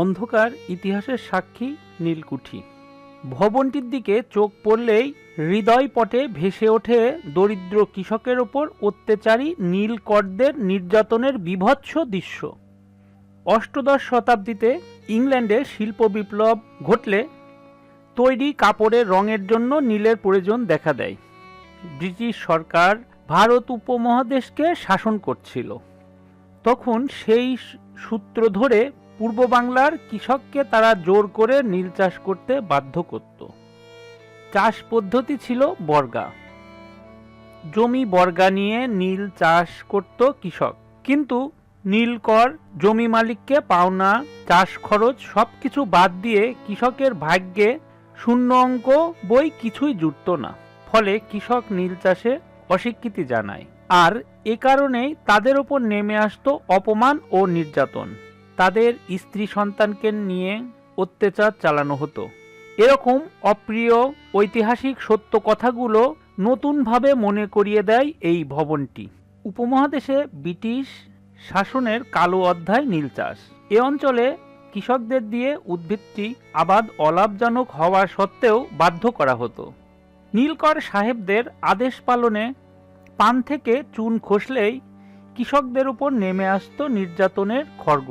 অন্ধকার ইতিহাসের সাক্ষী নীলকুঠি। ভবনটির দিকে চোখ পড়লেই হৃদয় পটে ভেসে ওঠে দরিদ্র কৃষকের ওপর অত্যাচারী নীলকরদের নির্যাতনের বিভৎস দৃশ্য। অষ্টদশ শতাব্দীতে ইংল্যান্ডে শিল্প বিপ্লব ঘটলে তৈরি কাপড়ের রঙের জন্য নীলের প্রয়োজন দেখা দেয়। ব্রিটিশ সরকার ভারত উপমহাদেশকে শাসন করছিল। তখন সেই সূত্র ধরে পূর্ব বাংলার কৃষককে তারা জোর করে নীল চাষ করতে বাধ্য করত। চাষ পদ্ধতি ছিল বর্গা। জমি বর্গা নিয়ে নীল চাষ করত কৃষক। কিন্তু নীলকর জমি মালিককে পাওনা, চাষ খরচ সবকিছু বাদ দিয়ে কৃষকের ভাগ্যে শূন্য অঙ্ক বই কিছুই জুটত না। ফলে কৃষক নীল চাষে অস্বীকৃতি জানায়। আর এ কারণেই তাদের ওপর নেমে আসতো অপমান ও নির্যাতন। তাদের স্ত্রী সন্তানকে নিয়ে অত্যাচার চালানো হতো। এরকম অপ্রিয় ঐতিহাসিক সত্য কথাগুলো নতুনভাবে মনে করিয়ে দেয় এই ভবনটি। উপমহাদেশে ব্রিটিশ শাসনের কালো অধ্যায় নীল চাষ। এ অঞ্চলে কৃষকদের দিয়ে উদ্ভিদটি আবাদ অলাভজনক হওয়া সত্ত্বেও বাধ্য করা হতো। নীলকর সাহেবদের আদেশ পালনে পান থেকে চুন খসলেই কৃষকদের উপর নেমে আসতো নির্যাতনের খর্গ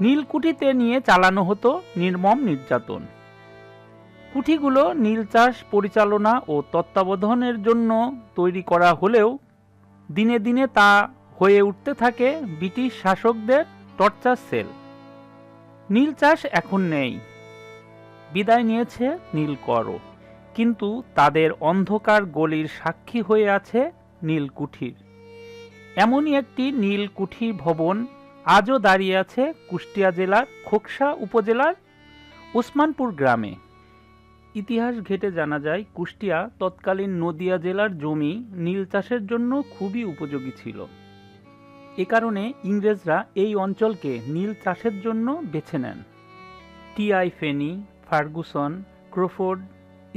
নীলকুঠিতে নিয়ে চালানো হতো নির্মম নির্যাতন। কুঠিগুলো নীল চাষ পরিচালনা ও তত্ত্বাবধানের জন্য তৈরি করা হলেও দিনে দিনে তা হয়ে উঠতে থাকে ব্রিটিশ শাসকদের টর্চার সেল। নীল চাষ এখন নেই। বিদায় নিয়েছে নীলকরও। কিন্তু তাদের অন্ধকার গলির সাক্ষী হয়ে আছে নীলকুঠির। এমনই একটি নীলকুঠি ভবন আজও দাঁড়িয়ে আছে কুষ্টিয়া জেলার খোকসা উপজেলার ওসমানপুর গ্রামে। ইতিহাস ঘেটে জানা যায়, কুষ্টিয়া তৎকালীন নদিয়া জেলার জমি নীল চাষের জন্য খুবই উপযোগী ছিল। এ কারণে ইংরেজরা এই অঞ্চলকে নীল চাষের জন্য বেছে নেন। T I Fenny, Ferguson, Crawford,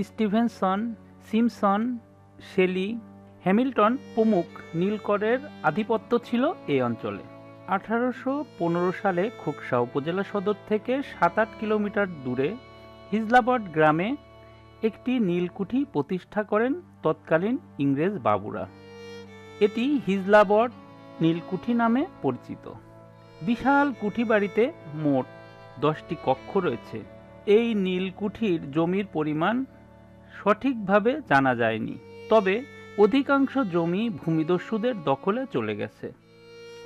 Stevenson, Simpson, Shelley, Hamilton প্রমুখ নীলকরের আধিপত্য ছিল এই অঞ্চলে। আঠারোশো পনেরো সালে খোকসা উপজেলা সদর থেকে সাত আট কিলোমিটার দূরে হিজলাবাদ গ্রামে একটি নীলকুঠি প্রতিষ্ঠা করেন তৎকালীন ইংরেজ বাবুরা। এটি হিজলাবট নীলকুঠি নামে পরিচিত। বিশাল কুঠি বাড়িতে মোট দশটি কক্ষ রয়েছে। এই নীলকুঠির জমির পরিমাণ সঠিকভাবে জানা যায়নি, তবে অধিকাংশ জমি ভূমিদস্যুদের দখলে চলে গেছে।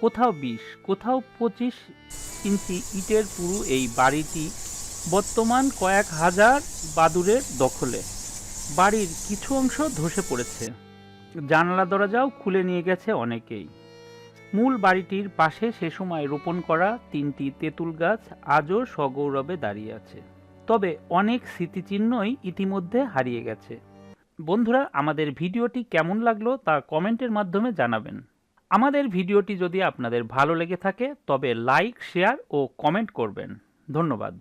কোথাও বিশ, কোথাও পঁচিশ ইঞ্চি ইটের পুরু এই বাড়িটি বর্তমান কয়েক হাজার বাদুরের দখলে। বাড়ির কিছু অংশ ধসে পড়েছে। জানলা দরজাও খুলে নিয়ে গেছে অনেকেই। মূল বাড়িটির পাশে সে সময় রোপণ করা তিনটি তেঁতুল গাছ আজও সগৌরবে দাঁড়িয়ে আছে। তবে অনেক স্মৃতিচিহ্নই ইতিমধ্যে হারিয়ে গেছে। বন্ধুরা, আমাদের ভিডিওটি কেমন লাগল তা কমেন্টের মাধ্যমে জানাবেন। আমাদের ভিডিওটি যদি আপনাদের ভালো লেগে থাকে তবে লাইক শেয়ার ও কমেন্ট করবেন। ধন্যবাদ।